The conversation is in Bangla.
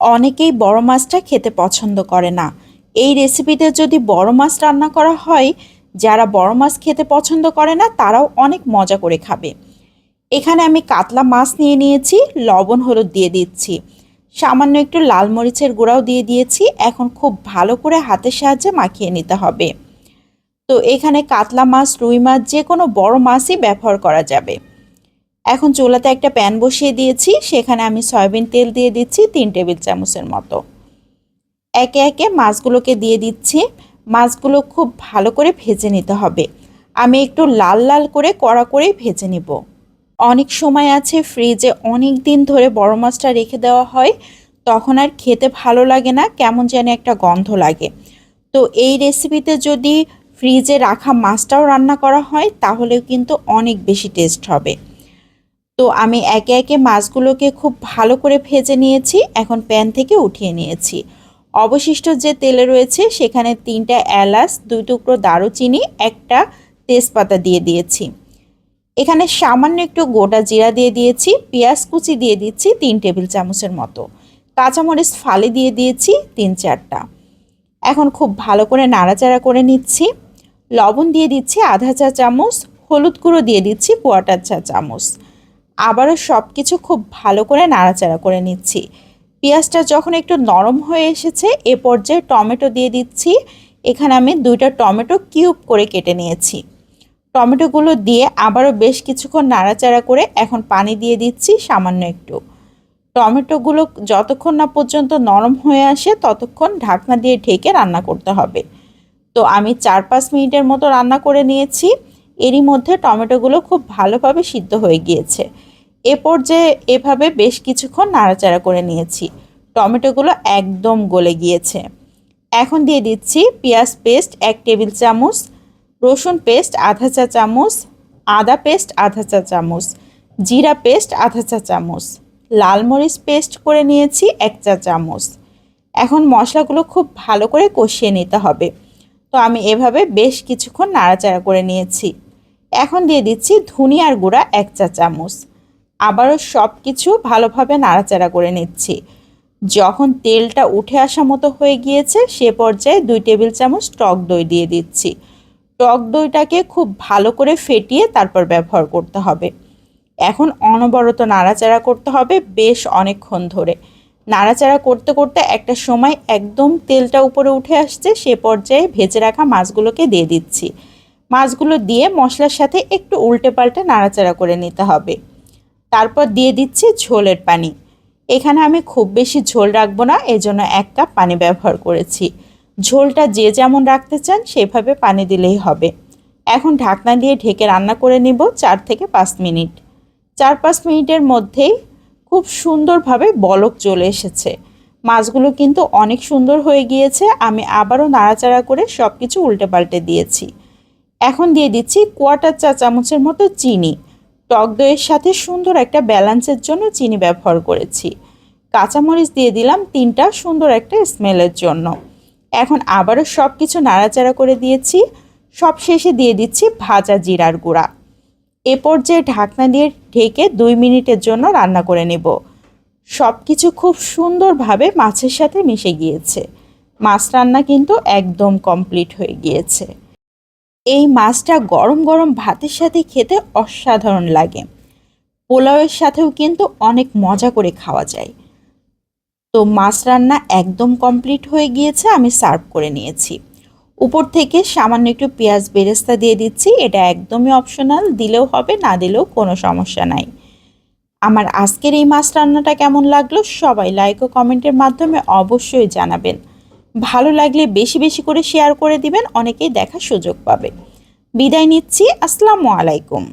অনেকেই বড় মাছটা খেতে পছন্দ করে না। এই রেসিপিতে যদি বড় মাছ রান্না করা হয়, যারা বড় মাছ খেতে পছন্দ করে না, তারাও অনেক মজা করে খাবে। এখানে আমি কাতলা মাছ নিয়ে নিয়েছি, লবণ, হলুদ দিয়ে দিচ্ছি। সামান্য একটু লাল মরিচের গুঁড়াও দিয়ে দিয়েছি, এখন খুব ভালো করে হাতের সাহায্যে মাখিয়ে নিতে হবে। তো এখানে কাতলা মাছ, রুই মাছ যে কোনো বড় মাছই ব্যবহার করা যাবে। এখন চুলাতে একটা প্যান বসিয়ে দিয়েছি, সেখানে আমি সয়াবিন তেল দিয়ে দিচ্ছি তিন টেবিল চামচের মতো। একে একে মাছগুলোকে দিয়ে দিচ্ছি। মাছগুলো খুব ভালো করে ভেজে নিতে হবে। আমি একটু লাল লাল করে কড়া করেই ভেজে নিব। অনেক সময় আছে ফ্রিজে অনেক দিন ধরে বড় মাছটা রেখে দেওয়া হয়, তখন আর খেতে ভালো লাগে না, কেমন যেন একটা গন্ধ লাগে। তো এই রেসিপিতে যদি ফ্রিজে রাখা মাছটাও রান্না করা হয়, তাহলেও কিন্তু অনেক বেশি টেস্ট হবে। তো আমি একে একে মাছগুলোকে খুব ভালো করে ভেজে নিয়েছি, এখন প্যান থেকে উঠিয়ে নিয়েছি। অবশিষ্ট যে তেলে রয়েছে সেখানে তিনটা এলাচ, দুই টুকরো দারুচিনি, একটা তেজপাতা দিয়ে দিয়েছি। এখানে সামান্য একটু গোটা জিরা দিয়ে দিয়েছি, পেঁয়াজ কুচি দিয়ে দিচ্ছি তিন টেবিল চামচের মতো। কাঁচামরিচ ফালি দিয়ে দিয়েছি তিন চারটা। এখন খুব ভালো করে নাড়াচাড়া করে নিচ্ছি। লবণ দিয়ে দিচ্ছি আধা চা চামচ, হলুদ গুঁড়ো দিয়ে দিচ্ছি কোয়াটার চা চামচ। আবারও সব কিছু খুব ভালো করে নাড়াচাড়া করে নিচ্ছি। পেঁয়াজটা যখন একটু নরম হয়ে এসেছে, এ পর্যায়ে টমেটো দিয়ে দিচ্ছি। এখানে আমি দুইটা টমেটো কিউব করে কেটে নিয়েছি। টমেটোগুলো দিয়ে আবারও বেশ কিছুক্ষণ নাড়াচাড়া করে এখন পানি দিয়ে দিচ্ছি সামান্য একটু। টমেটোগুলো যতক্ষণ না পর্যন্ত নরম হয়ে আসে, ততক্ষণ ঢাকনা দিয়ে ঢেকে রান্না করতে হবে। তো আমি চার পাঁচ মিনিটের মতো রান্না করে নিয়েছি। এরই মধ্যে টমেটোগুলো খুব ভালোভাবে সিদ্ধ হয়ে গিয়েছে। এ পর্যায়ে এভাবে বেশ কিছুক্ষণ নাড়াচাড়া করে নিয়েছি। টমেটোগুলো একদম গলে গিয়েছে। এখন দিয়ে দিচ্ছি পেঁয়াজ পেস্ট এক টেবিল চামচ, রসুন পেস্ট আধা চা চামচ, আদা পেস্ট আধা চা চামচ, জিরা পেস্ট আধা চা চামচ, লাল মরিচ পেস্ট করে নিয়েছি এক চা চামচ। এখন মশলাগুলো খুব ভালো করে কষিয়ে নিতে হবে। তো আমি এভাবে বেশ কিছুক্ষণ নাড়াচাড়া করে নিয়েছি। এখন দিয়ে দিচ্ছি ধনিয়ার গুঁড়া এক চা চামচ। আবারও সব কিছু ভালোভাবে নাড়াচাড়া করে নিচ্ছি। যখন তেলটা উঠে আসা মতো হয়ে গিয়েছে, সে পর্যায়ে দুই টেবিল চামচ টক দই দিয়ে দিচ্ছি। টক দইটাকে খুব ভালো করে ফেটিয়ে তারপর ব্যবহার করতে হবে। এখন অনবরত নাড়াচাড়া করতে হবে বেশ অনেকক্ষণ ধরে। নাড়াচাড়া করতে করতে একটা সময় একদম তেলটা উপরে উঠে আসছে, সে পর্যায়ে ভেজে রাখা মাছগুলোকে দিয়ে দিচ্ছি। মাছগুলো দিয়ে মশলার সাথে একটু উল্টে পাল্টে নাড়াচাড়া করে নিতে হবে। তারপর দিয়ে দিচ্ছি ঝোলের পানি। এখানে আমি খুব বেশি ঝোল রাখব না, এজন্য এক কাপ পানি ব্যবহার করেছি। ঝোলটা যে যেমন রাখতে চান, সেভাবে পানি দিলেই হবে। এখন ঢাকনা দিয়ে ঢেকে রান্না করে নিব চার থেকে পাঁচ মিনিট। চার পাঁচ মিনিটের মধ্যেই খুব সুন্দরভাবে বলক চলে এসেছে। মাছগুলো কিন্তু অনেক সুন্দর হয়ে গিয়েছে, আমি আবারও নাড়াচাড়া করে সব কিছু উল্টে পাল্টে দিয়েছি। এখন দিয়ে দিচ্ছি কোয়াটার চা চামচের মতো চিনি। টক দইয়ের সাথে সুন্দর একটা ব্যালেন্সের জন্য চিনি ব্যবহার করেছি। কাঁচামরিচ দিয়ে দিলাম তিনটা সুন্দর একটা স্মেলের জন্য। এখন আবারও সব কিছু নাড়াচাড়া করে দিয়েছি। সব শেষে দিয়ে দিচ্ছি ভাজা জিরার গুঁড়া। এ পর্যায়ে ঢাকনা দিয়ে ঢেকে দুই মিনিটের জন্য রান্না করে নেব। সব কিছু খুব সুন্দরভাবে মাছের সাথে মিশে গিয়েছে। মাছ রান্না কিন্তু একদম কমপ্লিট হয়ে গিয়েছে। এই মাছটা গরম গরম ভাতের সাথে খেতে অসাধারণ লাগে। পোলাওয়ের সাথেও কিন্তু অনেক মজা করে খাওয়া যায়। তো মাছ রান্না একদম কমপ্লিট হয়ে গিয়েছে, আমি সার্ভ করে নিয়েছি। উপর থেকে সামান্য একটু পেঁয়াজ বেরেস্তা দিয়ে দিচ্ছি, এটা একদমই অপশনাল, দিলেও হবে, না দিলেও কোনো সমস্যা নাই। আমার আজকের এই মাছ রান্নাটা কেমন লাগল সবাই লাইক ও কমেন্টের মাধ্যমে অবশ্যই জানাবেন। ভালো লাগলে বেশি বেশি করে শেয়ার করে দিবেন, অনেকেই দেখার সুযোগ পাবে। বিদায় নিচ্ছি, আসসালামু আলাইকুম।